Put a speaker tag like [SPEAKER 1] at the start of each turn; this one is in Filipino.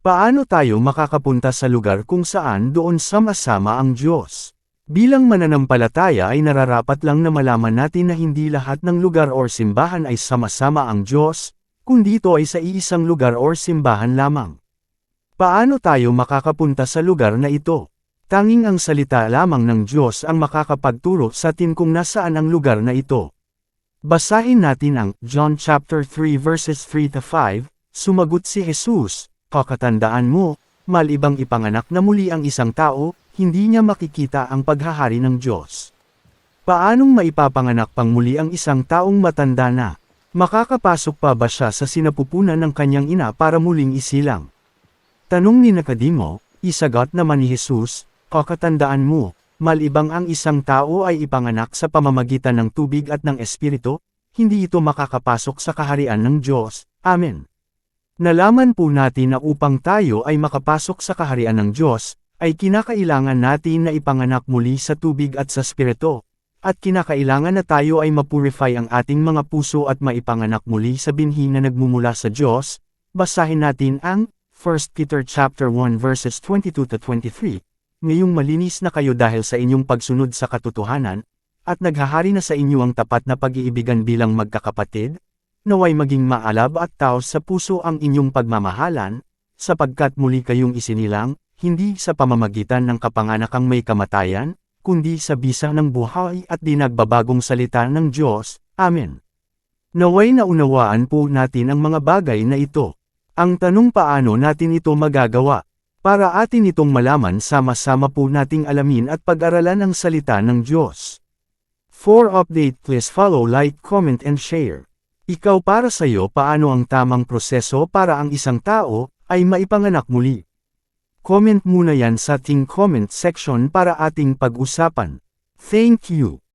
[SPEAKER 1] Paano tayo makakapunta sa lugar kung saan doon sama-sama ang Diyos? Bilang mananampalataya ay nararapat lang na malaman natin na hindi lahat ng lugar or simbahan ay sama-sama ang Diyos, kundi ito ay sa iisang lugar or simbahan lamang. Paano tayo makakapunta sa lugar na ito? Tanging ang salita lamang ng Diyos ang makakapagturo sa atin kung nasaan ang lugar na ito. Basahin natin ang John chapter 3 verses 3 to 5, sumagot si Jesus, Kakatandaan mo, malibang ipanganak na muli ang isang tao, hindi niya makikita ang paghahari ng Diyos. Paanong maipapanganak pang muli ang isang taong matanda na? Makakapasok pa ba siya sa sinapupunan ng kanyang ina para muling isilang? Tanong ni Nakadimo, isagot naman ni Jesus, kakatandaan mo, malibang ang isang tao ay ipanganak sa pamamagitan ng tubig at ng espiritu, hindi ito makakapasok sa kaharian ng Diyos. Amen. Nalaman po natin na upang tayo ay makapasok sa kaharian ng Diyos, ay kinakailangan natin na ipanganak muli sa tubig at sa spirito, at kinakailangan na tayo ay mapurify ang ating mga puso at maipanganak muli sa binhi na nagmumula sa Diyos. Basahin natin ang 1 Peter chapter 1 verses 22 to 23. Ngayong malinis na kayo dahil sa inyong pagsunod sa katotohanan, at naghahari na sa inyo ang tapat na pag-iibigan bilang magkakapatid, naway maging maalab at taos sa puso ang inyong pagmamahalan, sapagkat muli kayong isinilang, hindi sa pamamagitan ng kapanganakang may kamatayan, kundi sa bisa ng buhay at di nagbabagong salita ng Diyos. Amen. Naway naunawaan po natin ang mga bagay na ito. Ang tanong paano natin ito magagawa? Para atin itong malaman sama-sama po nating alamin at pag-aralan ang salita ng Diyos. For update please follow like, comment and share. Ikaw para sa iyo paano ang tamang proseso para ang isang tao ay maipanganak muli. Comment muna yan sa ating comment section para ating pag-usapan. Thank you.